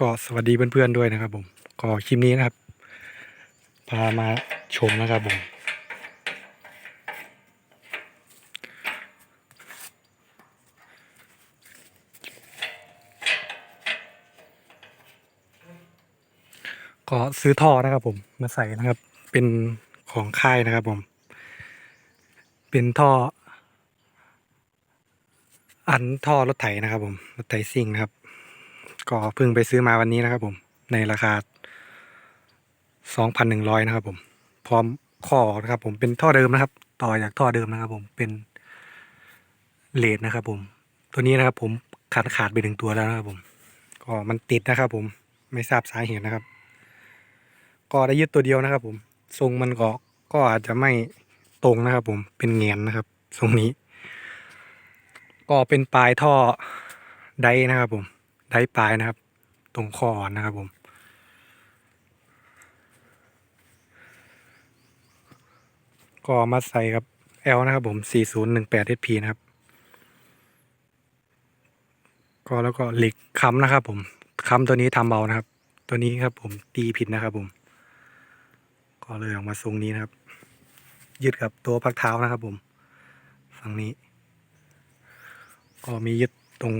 ก็สวัสดีเพื่อนๆด้วยนะครับ ผม ก็คลิปนี้นะครับ พามาชมนะครับผม ก็ซื้อท่อนะครับผมมาใส่นะครับ เป็นของค่ายนะครับผม เป็นท่อ อันท่อรถไถนะครับผมรถไถซิ่งนะครับ ก็เพิ่งไปซื้อมาวันนี้นะครับผม ในราคา 2,100 นะครับผม พร้อมข้อนะครับผมเป็นท่อเดิมนะครับ ต่อจากท่อเดิมนะครับผมเป็นเลดนะครับ ผม ตัวนี้นะครับ ผมขาดขาดไปหนึ่งตัวแล้วนะครับผม ก็มันติดนะครับ ผมไม่ทราบสาเหตุนะครับ ก็ได้ยึดตัวเดียวนะครับ ผมทรงมันก็ก็อาจจะไม่ตรงนะครับ ผมเป็นเงียนนะครับ ทรงนี้ ก็เป็นปลายท่อไดนะครับผม ไดปลายนะครับ ตรงคออ่อนนะครับผมก็มาใส่กับ L นะครับผม 4018 SP นะครับ ก็แล้วก็เหล็กค้ำนะครับผมค้ำตัวนี้ทำเบานะครับ ตัวนี้ครับผมตีผิดนะครับผม ก็เลยออกมาทรงนี้นะครับ ยึดกับตัวพักเท้านะครับผม ฝั่งนี้ ก็มียึดตรง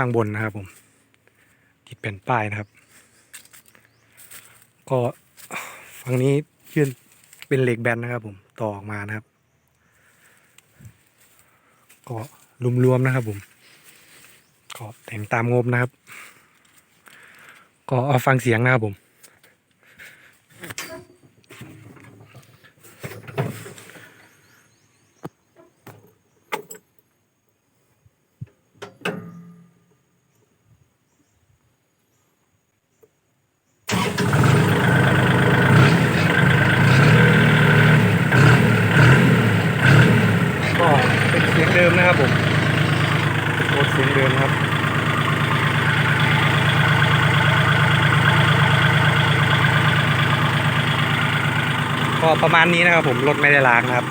ข้างบนนะครับผมติดเป็นป้ายนะครับ ก็ฝั่งนี้ยื่นเป็นเหล็กแบนนะครับ ผมต่อออกมานะครับ ก็รวมๆนะครับผมก็แต่งตามงบนะครับ ก็เอาฟังเสียงนะครับผม ก็เป็นเสียงเดิมนะครับผมเป็นโค้ด เดิมครับก็ประมาณนี้นะครับผมรถไม่ได้ล้างนะครับ